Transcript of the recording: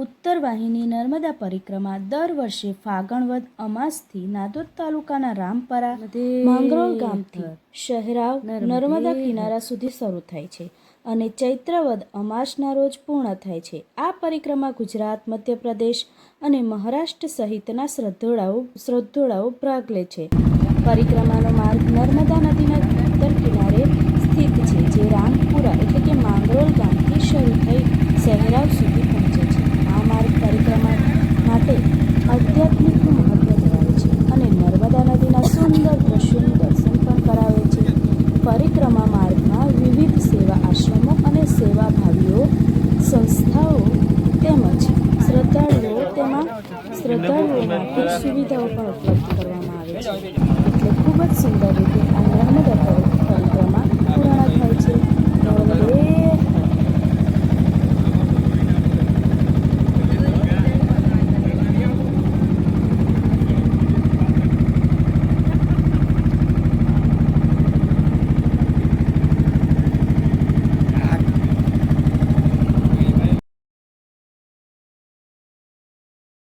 ઉત્તર વાહિની નર્મદા પરિક્રમા દર વર્ષે ફાગણવદ અમાસથી નાદોદ તાલુકાના રામપરા માંગરોળ ગામથી શહેરાવ નર્મદા કિનારા સુધી શરૂ થાય છે અને ચૈત્રવદ અમાસના રોજ પૂર્ણ થાય છે. આ પરિક્રમા ગુજરાત મધ્યપ્રદેશ અને મહારાષ્ટ્ર સહિતના શ્રદ્ધાળુઓ શ્રદ્ધાળુઓ ભાગ લે છે. પરિક્રમાનો માર્ગ નર્મદા નદીના ઉત્તર કિનારે સ્થિત છે જે રામપુરા એટલે કે માંગરોળ ગામથી શરૂ થઈ શહેરાવ સુધી પહોંચે છે આ માર્ગ પરિક્રમા માટે આધ્યાત્મિકનું મહત્વ ધરાવે છે અને નર્મદા નદીના દ્રશ્યોનું દર્શન પણ કરાવે છે. પરિક્રમા માર્ગમાં વિવિધ સેવા આશ્રમો અને સેવાભાવીઓ સંસ્થાઓ તેમજ શ્રદ્ધાળુઓ તેમાં શ્રદ્ધાળુઓ માટે સુવિધાઓ પણ ઉપલબ્ધ કરવામાં આવે છે. એટલે ખૂબ જ સુંદર રીતે આ નર્મદા